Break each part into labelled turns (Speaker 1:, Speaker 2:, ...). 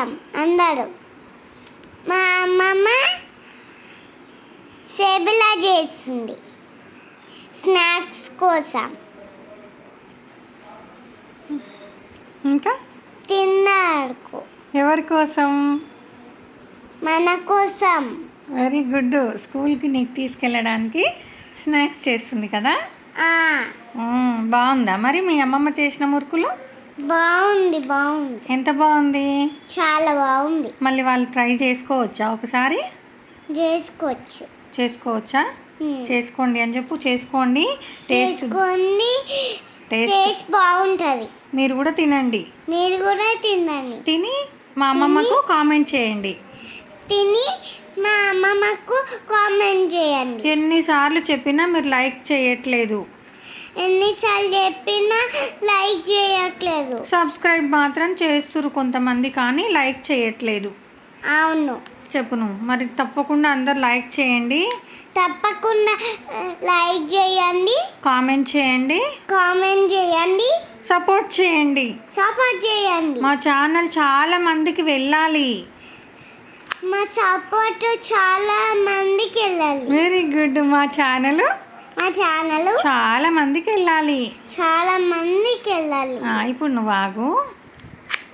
Speaker 1: తింటాం అందరూ. మా అమ్మమ్మ సేబులా చేస్తుంది. స్నాక్స్ కోసం.
Speaker 2: ఇంకా?
Speaker 1: తిన్నాడుకు
Speaker 2: ఎవరి కోసం?
Speaker 1: మన కోసం.
Speaker 2: Very good. స్కూల్కి నీకు తీసుకెళ్ళడానికి స్నాక్స్ చేస్తుంది కదా? బాగుందా మరి మీ అమ్మమ్మ చేసిన మురుకులు?
Speaker 1: బాగుంది బాగుంది.
Speaker 2: ఎంత బాగుంది?
Speaker 1: చాలా బాగుంది.
Speaker 2: మళ్ళీ వాళ్ళు ట్రై చేసుకోవచ్చా ఒకసారి?
Speaker 1: చేసుకోవచ్చు.
Speaker 2: చేసుకోవచ్చా. చేసుకోండి అని చెప్పు చేసుకోండి. టేస్ట్
Speaker 1: చేసుకోండి.
Speaker 2: టేస్ట్
Speaker 1: టేస్ట్ బాగుంటుంది.
Speaker 2: మీరు కూడా తినండి.
Speaker 1: మీరు కూడా తినండి.
Speaker 2: తిని మా అమ్మమ్మకు కామెంట్ చేయండి.
Speaker 1: తిని మా అమ్మమ్మకు కామెంట్ చేయండి.
Speaker 2: ఎన్నిసార్లు చెప్పినా మీరు లైక్ చేయట్లేదు.
Speaker 1: ఎన్నిసార్లు చెప్పినా లైక్ చేయట్లేదు.
Speaker 2: సబ్స్క్రైబ్ మాత్రం చేస్తురు కొంతమంది కానీ లైక్ చేయట్లేదు.
Speaker 1: అవును.
Speaker 2: చెప్పు నువ్వు మరి తప్పకుండా అందరు లైక్ చేయండి.
Speaker 1: తప్పకుండా లైక్ చేయండి.
Speaker 2: కామెంట్ చేయండి.
Speaker 1: కామెంట్ చేయండి.
Speaker 2: సపోర్ట్ చేయండి.
Speaker 1: సపోర్ట్ చేయండి.
Speaker 2: మా ఛానల్ చాలా మందికి వెళ్ళాలి.
Speaker 1: మా సపోర్ట్ చాలా మందికి వెళ్ళాలి.
Speaker 2: వెరీ గుడ్ మా ఛానల్
Speaker 1: మా ఛానల్
Speaker 2: చాలా మందికి వెళ్ళాలి.
Speaker 1: చాలా మందికి వెళ్ళాలి.
Speaker 2: ఇప్పుడు నువ్వు ఆగు.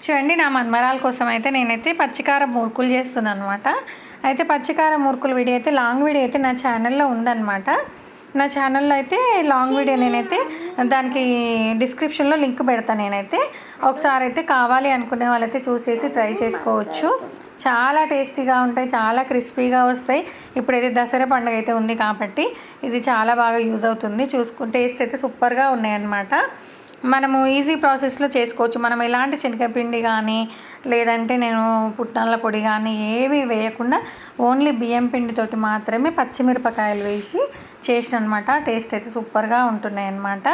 Speaker 2: చూడండి నా మన్మరాల కోసం అయితే నేనైతే పచ్చికార మురుకులు చేస్తున్నాను అనమాట అయితే పచ్చికార మురుకుల వీడియో అయితే లాంగ్ వీడియో అయితే నా ఛానల్లో ఉందన్నమాట. నా ఛానల్లో అయితే లాంగ్ వీడియో నేనైతే దానికి డిస్క్రిప్షన్లో లింక్ పెడతాను నేనైతే. ఒకసారి అయితే కావాలి అనుకునే వాళ్ళైతే చూసేసి ట్రై చేసుకోవచ్చు. చాలా టేస్టీగా ఉంటాయి చాలా క్రిస్పీగా వస్తాయి. ఇప్పుడైతే దసరా పండుగ అయితే ఉంది కాబట్టి ఇది చాలా బాగా యూజ్ అవుతుంది. చూసుకు టేస్ట్ అయితే సూపర్గా ఉన్నాయన్నమాట. మనము ఈజీ ప్రాసెస్లో చేసుకోవచ్చు. మనం ఎలాంటి శనగపిండి కానీ లేదంటే నేను పుట్నాల పొడి కానీ ఏవి వేయకుండా ఓన్లీ బియ్యం పిండితోటి మాత్రమే పచ్చిమిరపకాయలు వేసి చేసిన అనమాట టేస్ట్ అయితే సూపర్గా ఉంటున్నాయి అనమాట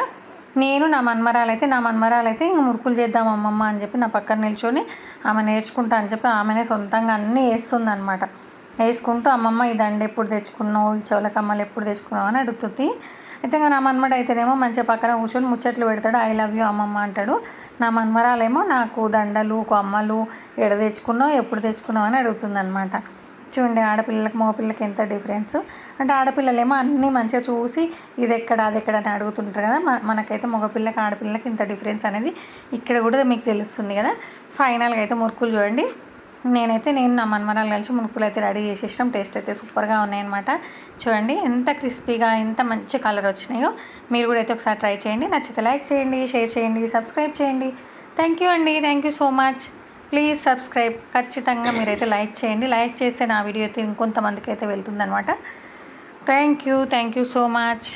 Speaker 2: నేను నా మన్మరాలు అయితే నా మన్మరాలు అయితే ఇంక మురుకులు చేద్దాం అమ్మమ్మ అని చెప్పి నా పక్కన నిల్చొని ఆమె నేర్చుకుంటా అని చెప్పి ఆమెనే సొంతంగా అన్నీ వేస్తుంది అనమాట వేసుకుంటూ అమ్మమ్మ ఈ దండ ఎప్పుడు తెచ్చుకున్నావు? ఈ చెవులకమ్మలు ఎప్పుడు తెచ్చుకున్నావు? అని అడుగుతుంది. అయితే ఇంకా నా మన్మడు అయితేనేమో మంచిగా పక్కన కూర్చొని ముచ్చట్లు పెడతాడు. ఐ లవ్ యూ అమ్మమ్మ అంటాడు. నా మన్మరాలేమో నాకు దండలు కొమ్మలు ఎడ తెచ్చుకున్నావు ఎప్పుడు తెచ్చుకున్నావు అని అడుగుతుంది అనమాట చూడండి ఆడపిల్లలకి మగపిల్లలకి ఎంత డిఫరెన్స్. అంటే ఆడపిల్లలేమో అన్నీ మంచిగా చూసి ఇది ఎక్కడ అది ఎక్కడ అని అడుగుతుంటారు కదా. మనకైతే మగపిల్లకి ఆడపిల్లకి ఇంత డిఫరెన్స్ అనేది ఇక్కడ కూడా మీకు తెలుస్తుంది కదా. ఫైనల్గా అయితే మురుకులు చూడండి. నేనైతే నేను నా మన్మరాలు కలిసి మునుకులు అయితే రెడీ చేసేసాం టేస్ట్ అయితే సూపర్గా ఉన్నాయన్నమాట. చూడండి ఎంత క్రిస్పీగా ఎంత మంచి కలర్ వచ్చినాయో మీరు కూడా అయితే ఒకసారి ట్రై చేయండి. నచ్చితే లైక్ చేయండి షేర్ చేయండి సబ్స్క్రైబ్ చేయండి. థ్యాంక్ యూ అండి thank you so much please subscribe ఖచ్చితంగా మీరైతే లైక్ చేయండి. లైక్ చేస్తే నా వీడియో అయితే ఇంకొంతమందికి అయితే వెళ్తుందనమాట thank you thank you so much